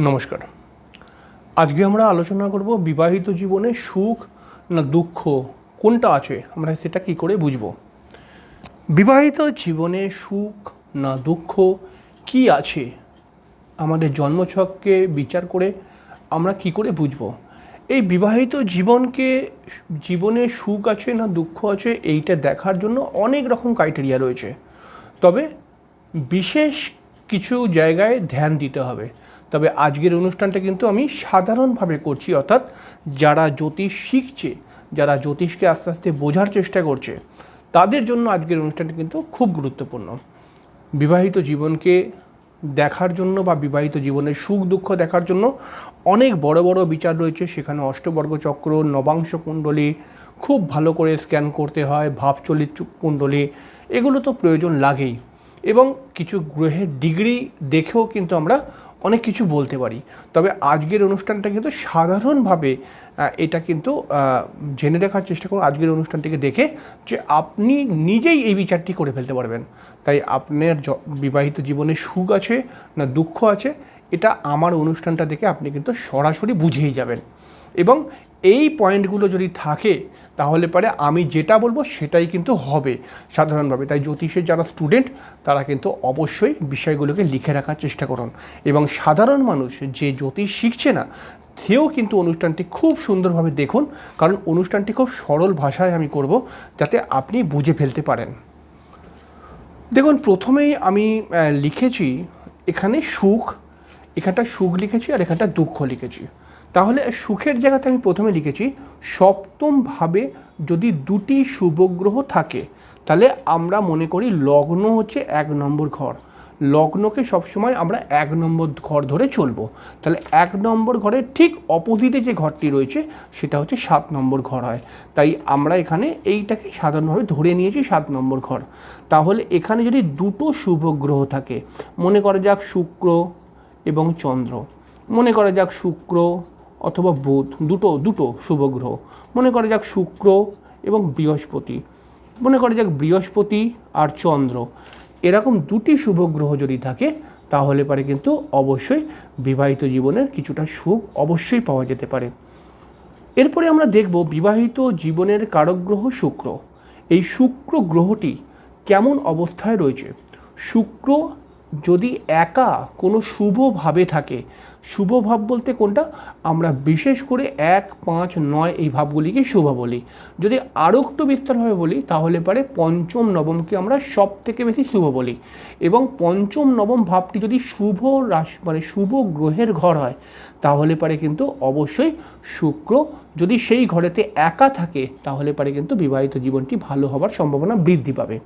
নমস্কার। আজকে আমরা আলোচনা করব বিবাহিত জীবনে সুখ না দুঃখ, কোনটা আছে? আমরা সেটা কি করে বুঝব? বিবাহিত জীবনে সুখ না দুঃখ কি আছে? আমাদের জন্মছককে বিচার করে আমরা কি করে বুঝব? এই বিবাহিত জীবনকে, জীবনে সুখ আছে না দুঃখ আছে, এইটা দেখার জন্য অনেক রকম ক্রাইটেরিয়া রয়েছে। তবে বিশেষ কিছু জায়গায় ধ্যান দিতে হবে। তবে আজকের অনুষ্ঠানটা কিন্তু আমি সাধারণভাবে করছি, অর্থাৎ যারা জ্যোতিষ শিখছে, যারা জ্যোতিষকে আস্তে আস্তে বোঝার চেষ্টা করছে, তাদের জন্য আজকের অনুষ্ঠানটা কিন্তু খুব গুরুত্বপূর্ণ। বিবাহিত জীবনকে দেখার জন্য বা বিবাহিত জীবনের সুখ দুঃখ দেখার জন্য অনেক বড় বড় বিচার রয়েছে। সেখানে অষ্টবর্গ চক্র, নবাংশ কুণ্ডলী খুব ভালো করে স্ক্যান করতে হয়, ভাবচলিত কুণ্ডলী, এগুলো তো প্রয়োজন লাগেই। এবং কিছু গ্রহের ডিগ্রি দেখেও কিন্তু আমরা অনেক কিছু বলতে পারি। তবে আজকের অনুষ্ঠানটা কিন্তু সাধারণভাবে এটা কিন্তু জেনে রাখার চেষ্টা করুন আজকের অনুষ্ঠানটিকে দেখে যে আপনি নিজেই এই বিচারটি করে ফেলতে পারবেন। তাই আপনার বিবাহিত জীবনে সুখ আছে না দুঃখ আছে এটা আমার অনুষ্ঠানটা দেখে আপনি কিন্তু সরাসরি বুঝেই যাবেন। এবং এই পয়েন্টগুলো যদি থাকে, তাহলে পরে আমি যেটা বলব সেটাই কিন্তু হবে সাধারণভাবে। তাই জ্যোতিষের যারা স্টুডেন্ট, তারা কিন্তু অবশ্যই বিষয়গুলোকে লিখে রাখার চেষ্টা করুন। এবং সাধারণ মানুষ যে জ্যোতিষ শিখছে না, সেও কিন্তু অনুষ্ঠানটি খুব সুন্দরভাবে দেখুন। কারণ অনুষ্ঠানটি খুব সরল ভাষায় আমি করব, যাতে আপনি বুঝে ফেলতে পারেন। দেখুন, প্রথমেই আমি লিখেছি এখানে সুখ এখানটা সুখ লিখেছি আর এখানটা দুঃখ লিখেছি। তাহলে সুখের জায়গাতে আমি প্রথমে লিখেছি, সপ্তম ভাবে যদি দুটি শুভগ্রহ থাকে, তাহলে আমরা মনে করি লগ্ন হচ্ছে এক নম্বর ঘর। লগ্নকে সবসময় আমরা এক নম্বর ঘর ধরে চলবো। তাহলে এক নম্বর ঘরের ঠিক অপোজিটে যে ঘরটি রয়েছে, সেটা হচ্ছে সাত নম্বর ঘর হয়। তাই আমরা এখানে এইটাকে সাধারণভাবে ধরে নিয়েছি সাত নম্বর ঘর। তাহলে এখানে যদি দুটো শুভ গ্রহ থাকে, মনে করা যাক শুক্র এবং চন্দ্র। মনে করা যাক শুক্র অথবা বুধ, দুটো দুটো শুভ গ্রহ। মনে করা যাক শুক্র এবং বৃহস্পতি। মনে করা যাক বৃহস্পতি আর চন্দ্র। এরকম দুটি শুভ গ্রহ যদি থাকে, তাহলে পারে কিন্তু অবশ্যই বিবাহিত জীবনের কিছুটা সুখ অবশ্যই পাওয়া যেতে পারে। এরপরে আমরা দেখব বিবাহিত জীবনের কারক গ্রহ শুক্র। এই শুক্র গ্রহটি কেমন অবস্থায় রয়েছে? শুক্র যদি একা কোনো শুভভাবে থাকে, শুভ ভাব বলতে কোনটা? আমরা বিশেষ করে এক, পাঁচ, নয় এই ভাবগুলিকে শুভ বলি। যদি আরও একটু বিস্তারভাবে বলি, তাহলে পারে পঞ্চম, নবমকে আমরা সব থেকে বেশি শুভ বলি। এবং পঞ্চম, নবম ভাবটি যদি শুভ রাশি মানে শুভ গ্রহের ঘর হয়, তাহলে পারে কিন্তু অবশ্যই শুক্র। যদি সেই ঘরেতে একা থাকে, তাহলে পারে কিন্তু বিবাহিত জীবনটি ভালো হবার সম্ভাবনা বৃদ্ধি পাবে।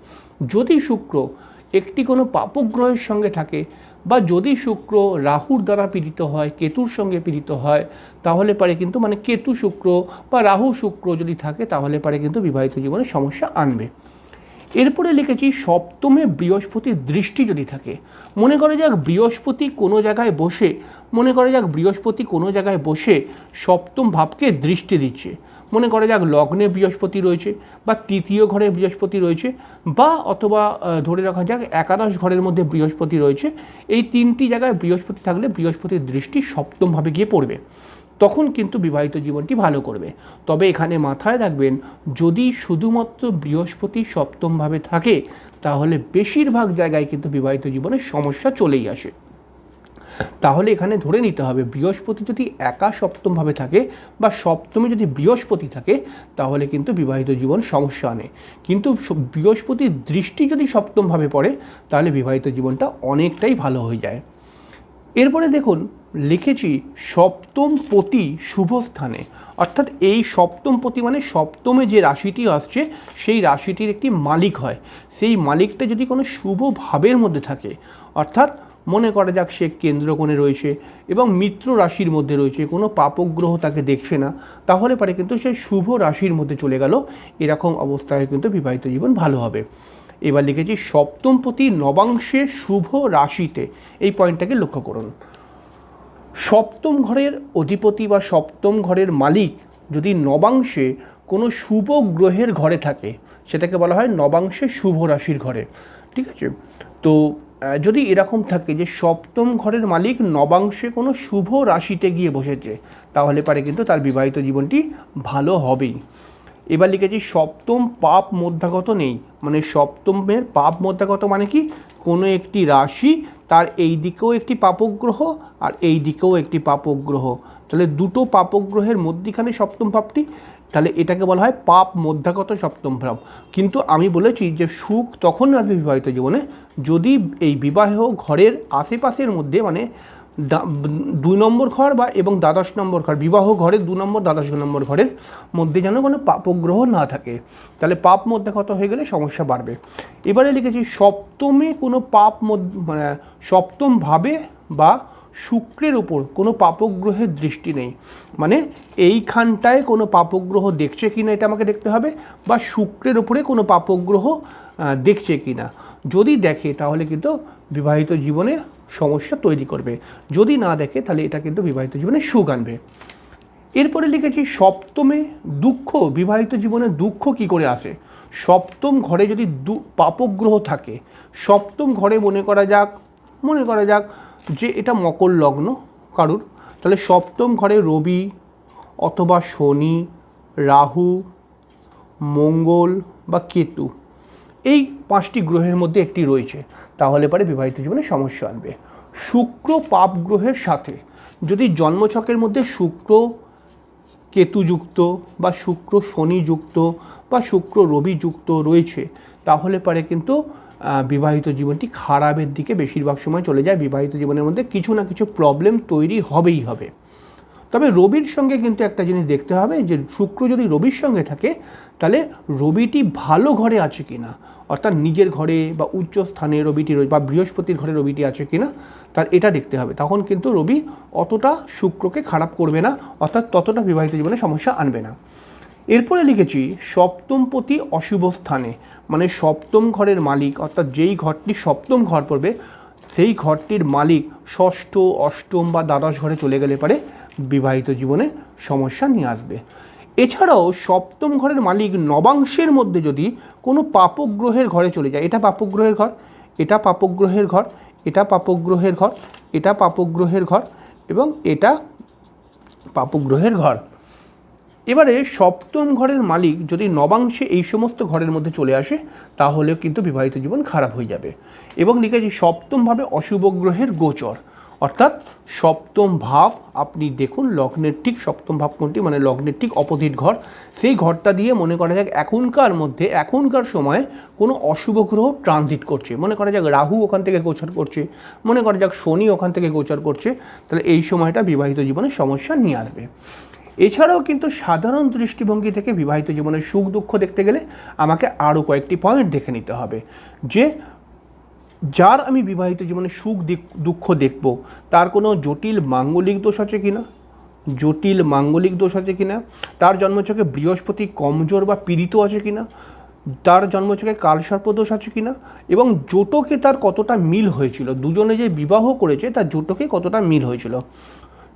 যদি শুক্র একটি কোনো পাপগ্রহের সঙ্গে থাকে বা যদি শুক্র রাহুর দ্বারা পীড়িত হয়, কেতুর সঙ্গে পীড়িত হয়, তাহলে পারে কিন্তু মানে কেতু শুক্র বা রাহু শুক্র যদি থাকে, তাহলে পারে কিন্তু বিবাহিত জীবনে সমস্যা আনবে। এরপরে লিখেছি, সপ্তমে বৃহস্পতির দৃষ্টি যদি থাকে, মনে করে যাক বৃহস্পতি কোনো জায়গায় বসে, মনে করে যাক বৃহস্পতি কোনো জায়গায় বসে সপ্তম ভাবকে দৃষ্টি দিচ্ছে। মনে করা যাক লগ্নে বৃহস্পতি রয়েছে বা তৃতীয় ঘরে বৃহস্পতি রয়েছে বা অথবা ধরে রাখা যাক একাদশ ঘরের মধ্যে বৃহস্পতি রয়েছে। এই তিনটি জায়গায় বৃহস্পতি থাকলে বৃহস্পতির দৃষ্টি সপ্তমভাবে গিয়ে পড়বে। তখন কিন্তু বিবাহিত জীবনটি ভালো করবে। তবে এখানে মাথায় রাখবেন, যদি শুধুমাত্র বৃহস্পতি সপ্তমভাবে থাকে, তাহলে বেশিরভাগ জায়গায় কিন্তু বিবাহিত জীবনে সমস্যা চলেই আসে। তাহলে এখানে ধরে নিতে হবে বৃহস্পতি যদি একা সপ্তমভাবে থাকে বা সপ্তমে যদি বৃহস্পতি থাকে, তাহলে কিন্তু বিবাহিত জীবন সমস্যা আনে কিন্তু বৃহস্পতির দৃষ্টি যদি সপ্তমভাবে পড়ে, তাহলে বিবাহিত জীবনটা অনেকটাই ভালো হয়ে যায়। এরপরে দেখুন, লিখেছি সপ্তম পতি শুভ স্থানে। অর্থাৎ এই সপ্তম পতি মানে সপ্তমে যে রাশিটি আসছে, সেই রাশিটির একটি মালিক হয়। সেই মালিকটা যদি কোনো শুভ ভাবের মধ্যে থাকে, অর্থাৎ মনে করা যাক সে কেন্দ্রকোণে রয়েছে এবং মিত্র রাশির মধ্যে রয়েছে, কোনো পাপগ্রহ তাকে দেখছে না, তাহলে পারে কিন্তু সে শুভ রাশির মধ্যে চলে গেল। এরকম অবস্থায় কিন্তু বিবাহিত জীবন ভালো হবে। এবার লিখেছি, সপ্তমপতি নবাংশে শুভ রাশিতে, এই পয়েন্টটাকে লক্ষ্য করুন। সপ্তম ঘরের অধিপতি বা সপ্তম ঘরের মালিক যদি নবাংশে কোনো শুভ গ্রহের ঘরে থাকে, সেটাকে বলা হয় নবাংশে শুভ রাশির ঘরে, ঠিক আছে? তো যদি এরকম থাকে যে সপ্তম ঘরের মালিক নবাংশে কোনো শুভ রাশিতে গিয়ে বসেছে, তাহলে পারে কিন্তু তার বিবাহিত জীবনটি ভালো হবেই। এবার লিখেছি সপ্তম পাপ মধ্যাগত নেই মানে সপ্তমের পাপ মধ্যাগত মানে কি? কোনো একটি রাশি তার এই দিকেও একটি পাপগ্রহ আর এই দিকেও একটি পাপগ্রহ। তাহলে দুটো পাপগ্রহের মধ্যিখানে সপ্তম ভাবটি তাহলে এটাকে বলা হয় পাপ মধ্যাগত সপ্তম ভাব কিন্তু আমি বলেছি যে সুখ তখন আসবে বিবাহিত জীবনে যদি এই বিবাহ ঘরের আশেপাশের মধ্যে মানে দুই নম্বর ঘর বা এবং দ্বাদশ নম্বর ঘর, বিবাহ ঘরের দু নম্বর, দ্বাদশ নম্বর ঘরের মধ্যে যেন কোনো পাপগ্রহ না থাকে। তাহলে পাপ মধ্যে কত হয়ে গেলে সমস্যা বাড়বে। এবারে লিখেছি সপ্তমে কোনো পাপ মানে সপ্তম ভাবে বা শুক্রের ওপর কোনো পাপগ্রহের দৃষ্টি নেই। মানে এইখানটায় কোনো পাপগ্রহ দেখছে কি না এটা আমাকে দেখতে হবে বা শুক্রের উপরে কোনো পাপগ্রহ দেখছে কি না যদি দেখে তাহলে কিন্তু বিবাহিত জীবনে সমস্যা তৈরি করবে। যদি না দেখে তাহলে এটা কিন্তু বিবাহিত জীবনে সুখ আনবে। এরপরে লিখেছি, সপ্তমে দুঃখ, বিবাহিত জীবনে দুঃখ কি করে আসে? সপ্তম ঘরে যদি দু, পাপগ্রহ থাকে, সপ্তম ঘরে মনে করা যাক, মনে করা যাক যে এটা মকর লগ্ন কারুর, তাহলে সপ্তম ঘরে রবি অথবা শনি, রাহু, মঙ্গল বা কেতু, এই পাঁচটি গ্রহের মধ্যে একটি রয়েছে। তাহলে পরে বিবাহিত জীবনে সমস্যা আনবে শুক্র পাপ গ্রহের সাথে যদি জন্মছকের মধ্যে শুক্র কেতুযুক্ত বা শুক্র শনিযুক্ত বা শুক্র রবিযুক্ত রয়েছে, তাহলে পরে কিন্তু বিবাহিত জীবনটি খারাপের দিকে বেশিরভাগ সময় চলে যায়। বিবাহিত জীবনের মধ্যে কিছু না কিছু প্রবলেম তৈরি হবেই হবে। তবে রবির সঙ্গে কিন্তু একটা জিনিস দেখতে হবে যে, শুক্র যদি রবির সঙ্গে থাকে, তাহলে রবিটি ভালো ঘরে আছে কি না অর্থাৎ নিজের ঘরে বা উচ্চ স্থানে রবিটি বা বৃহস্পতির ঘরে রবিটি আছে কি না তার এটা দেখতে হবে। তখন কিন্তু রবি অতটা শুক্রকে খারাপ করবে না, অর্থাৎ ততটা বিবাহিত জীবনে সমস্যা আনবে না। এরপরে লিখেছি, সপ্তমপতি অশুভ স্থানে মানে সপ্তম ঘরের মালিক, অর্থাৎ যেই ঘরটি সপ্তম ঘর পড়বে, সেই ঘরটির মালিক ষষ্ঠ, অষ্টম বা দ্বাদশ ঘরে চলে গেলে পারে বিবাহিত জীবনে সমস্যা নিয়ে আসবে। এছাড়াও সপ্তম ঘরের মালিক নবাংশের মধ্যে যদি কোনো পাপগ্রহের ঘরে চলে যায়, এটা পাপগ্রহের ঘর, এটা পাপগ্রহের ঘর, এটা পাপগ্রহের ঘর, এটা পাপগ্রহের ঘর এবং এটা পাপগ্রহের ঘর। এবারে সপ্তম ঘরের মালিক যদি নবাংশে এই সমস্ত ঘরের মধ্যে চলে আসে, তাহলেও কিন্তু বিবাহিত জীবন খারাপ হয়ে যাবে। এবং লিখেছি, সপ্তমভাবে অশুভ গ্রহের গোচর। অর্থাৎ সপ্তম ভাব, আপনি দেখুন লগ্নের ঠিক সপ্তম ভাব কোনটি মানে লগ্নের ঠিক অপোজিট ঘর, সেই ঘরটা দিয়ে মনে করা যাক এখনকার মধ্যে, এখনকার সময়ে কোনো অশুভ গ্রহ ট্রানজিট করছে। মনে করা যাক রাহু ওখান থেকে গোচর করছে, মনে করা যাক শনি ওখান থেকে গোচর করছে, তাহলে এই সময়টা বিবাহিত জীবনে সমস্যা নিয়ে আসবে। এছাড়াও কিন্তু সাধারণ দৃষ্টিভঙ্গি থেকে বিবাহিত জীবনের সুখ দুঃখ দেখতে গেলে আমাকে আরও কয়েকটি পয়েন্ট দেখে নিতে হবে। যে, যার আমি বিবাহিত জীবনে সুখ দুঃখ দেখব, তার কোনো জটিল মাঙ্গলিক দোষ আছে কিনা? জটিল মাঙ্গলিক দোষ আছে কিনা? তার জন্মচকে বৃহস্পতি কমজোর বা পীড়িত আছে কিনা? তার জন্মচকে কালসর্প দোষ আছে কিনা? এবং জোটকে তার কতটা মিল হয়েছিল? দুজনে যে বিবাহ করেছে, তার জোটকে কতটা মিল হয়েছিল?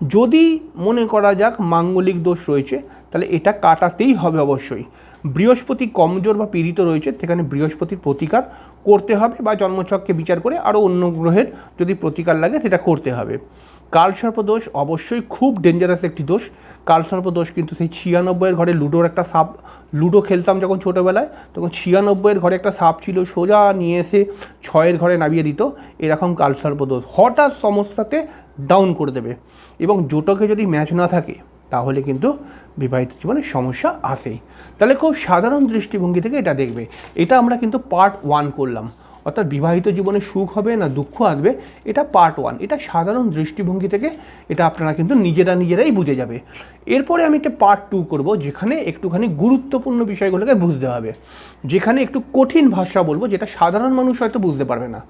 যদি মনে করা যাক মাঙ্গলিক দোষ রয়েছে, তাহলে এটা কাটাতেই হবে অবশ্যই। বৃহস্পতি কমজোর বা পীড়িত রয়েছে, সেখানে বৃহস্পতির প্রতিকার করতে হবে বা জন্মচককে বিচার করে আরও অন্য গ্রহের যদি প্রতিকার লাগে, সেটা করতে হবে। কালসর্প দোষ অবশ্যই খুব ডেঞ্জারাস একটি দোষ। কালসর্প দোষ কিন্তু সেই ছিয়ানব্বইয়ের ঘরে লুডোর একটা সাপ, লুডো খেলতাম যখন ছোটোবেলায়, তখন ছিয়ানব্বইয়ের ঘরে একটা সাপ ছিল, সোজা নিয়ে এসে ছয়ের ঘরে নামিয়ে দিত। এরকম কালসর্প দোষ হঠাৎ সমস্যাতে ডাউন করে দেবে। এবং জোটকে যদি ম্যাচ না থাকে, তাহলে কিন্তু বিবাহিত জীবনে সমস্যা আসেই। তাহলে খুব সাধারণ দৃষ্টিভঙ্গি থেকে এটা দেখবে। এটা আমরা কিন্তু পার্ট ওয়ান করলাম। অর্থাৎ বিবাহিত জীবনে সুখ হবে না দুঃখ আসবে, এটা পার্ট ওয়ান এটা সাধারণ দৃষ্টিভঙ্গি থেকে এটা আপনারা কিন্তু নিজেরা নিজেরাই বুঝে যাবে। এরপরে আমি একটা পার্ট টু করব, যেখানে একটুখানি গুরুত্বপূর্ণ বিষয়গুলোকে বুঝতে হবে। যেখানে একটু কঠিন ভাষা বলব, যেটা সাধারণ মানুষ হয়তো বুঝতে পারবে না।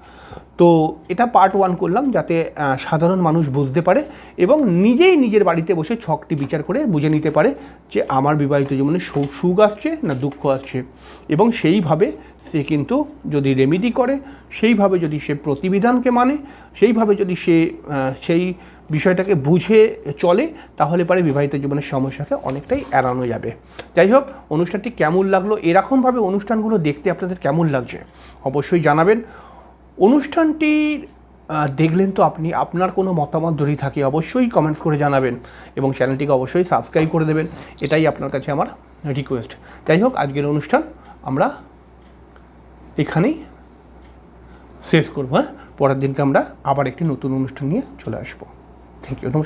তো এটা পার্ট ওয়ান করলাম যাতে সাধারণ মানুষ বুঝতে পারে এবং নিজেই নিজের বাড়িতে বসে ছকটি বিচার করে বুঝে নিতে পারে যে আমার বিবাহিত জীবনে সুখ আসছে না দুঃখ আসছে। এবং সেইভাবে সে কিন্তু যদি রেমিডি করে, সেইভাবে যদি সে প্রতিবিধানকে মানে সেইভাবে যদি সে সেই বিষয়টাকে বুঝে চলে, তাহলে পরে বিবাহিত জীবনের সমস্যাকে অনেকটাই এড়ানো যাবে। যাই হোক, অনুষ্ঠানটি কেমন লাগল? এরকমভাবে অনুষ্ঠানগুলো দেখতে আপনাদের কেমন লাগছে? অবশ্যই জানাবেন। অনুষ্ঠানটির আহ, দেখলেন তো আপনি আপনার কোনো মতামত যদি থাকে অবশ্যই কমেন্টস করে জানাবেন এবং চ্যানেলটিকে অবশ্যই সাবস্ক্রাইব করে দেবেন। এটাই আপনার কাছে আমার রিকোয়েস্ট যাই হোক আজকের অনুষ্ঠান আমরা এখানেই শেষ করব হ্যাঁ? পরের দিনকে আমরা আবার একটি নতুন অনুষ্ঠান নিয়ে চলে আসব। থ্যাংক ইউ নমস্কার।